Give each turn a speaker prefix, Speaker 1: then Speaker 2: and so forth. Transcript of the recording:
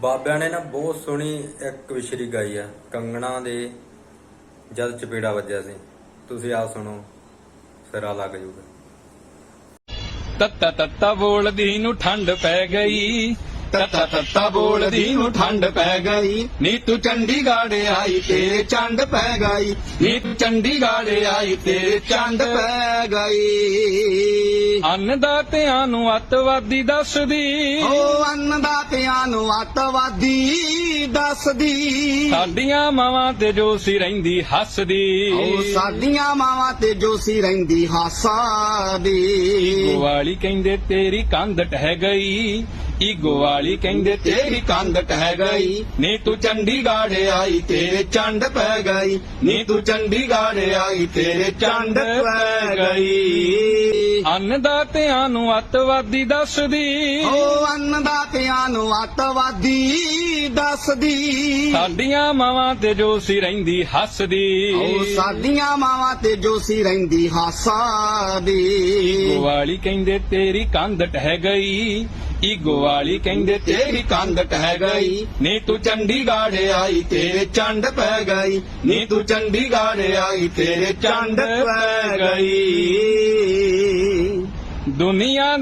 Speaker 1: ਬਾਬਿਆਂ ਨੇ ਨਾ ਬਹੁਤ ਸੋਹਣੀ ਇੱਕ ਵਿਸ਼ਰੀ ਗਾਈ ਆ, ਕੰਗਣਾ ਦੇ ਜਦ ਚਪੇੜਾ ਵੱਜਿਆ ਸੀ। ਤੁਸੀਂ ਆ ਸੁਣੋ ਸਿਰਾ ਲੱਗ ਜੂਗਾ।
Speaker 2: ਤੱਤਾ ਤੱਤਾ ਬੋਲਦੀ ਨੂੰ ਠੰਡ ਪੈ ਗਈ ਤੱਤਾ ਤੱਤਾ ਬੋਲਦੀ ਨੂੰ ਠੰਡ ਪੈ ਗਈ। ਨੀ ਤੂੰ ਚੰਡੀਗੜ੍ਹ ਆਈ ਤੇਰੇ ਚੰਡ ਪੈ ਗਈ। ਨੀ ਤੂੰ ਚੰਡੀਗੜ੍ਹ ਆਈ ਤੇਰੇ ਚੰਡ ਪੈ ਗਈ। ਅੰਨਦਾਤਿਆਂ ਨੂੰ ਅੱਤਵਾਦੀ ਦੱਸਦੀ।
Speaker 3: ਓ ਅੰਨਦਾਤਿਆਂ ਨੂੰ ਅੱਤਵਾਦੀ ਦੱਸਦੀ।
Speaker 2: ਸਾਡੀਆਂ ਮਾਵਾਂ ਤੇ ਜੋ ਸੀ ਰਹਿੰਦੀ ਹੱਸਦੀ।
Speaker 3: ਓ ਸਾਡੀਆਂ ਮਾਵਾਂ ਤੇ ਜੋ ਸੀ ਰਹਿੰਦੀ ਹਾਸਾ ਦੀ
Speaker 2: ਗੋਵਾਲੀ ਕਹਿੰਦੇ ਤੇਰੀ ਕੰਧ ਟਹਿ ਗਈ। ਈਗੋ ਵਾਲੀ ਕਹਿੰਦੇ ਤੇਰੀ ਕੰਧ ਟਹਿ ਗਈ ਨੀ ਤੂੰ ਚੰਡੀਗੜ੍ਹ ਆਈ ਤੇਰੇ ਚੰਡ ਪੈ ਗਈ ਨੀ ਤੂੰ ਚੰਡੀਗੜ੍ਹ ਆਈ ਤੇਰੇ ਚੰਡ ਪੈ ਗਈ। ਅੰਨਦਾਤਿਆਂ ਨੂੰ ਅੱਤਵਾਦੀ ਦੱਸਦੀ।
Speaker 3: ਓ ਅੰਨਦਾਤਿਆਂ ਨੂੰ ਅੱਤਵਾਦੀ ਦੱਸਦੀ।
Speaker 2: ਸਾਡੀਆਂ ਮਾਵਾਂ ਤੇ ਜੋ ਸੀ ਰਹਿੰਦੀ ਹੱਸਦੀ।
Speaker 3: ਓ ਸਾਡੀਆਂ ਮਾਵਾਂ ਤੇ ਜੋ ਸੀ ਰਹਿੰਦੀ ਹਾਸਾ ਦੀ
Speaker 2: ਗੋਵਾਲੀ ਕਹਿੰਦੇ ਤੇਰੀ ਕੰਧ ਟਹਿ ਗਈ ਈਗੋ ਵਾਲੀ ਕਹਿੰਦੇ, ਤੇਰੀ ਕੰਧ ਟਹਿ ਗਈ, ਨੀ ਤੂੰ ਚੰਡੀਗੜ੍ਹ ਆਈ, ਤੇਰੇ ਚੰਡ ਪੈ ਗਈ, ਨੀ ਤੂੰ ਚੰਡੀਗੜ੍ਹ ਆਈ, ਤੇਰੇ ਚੰਡ ਪੈ ਗਈ। ਦੁਨੀਆ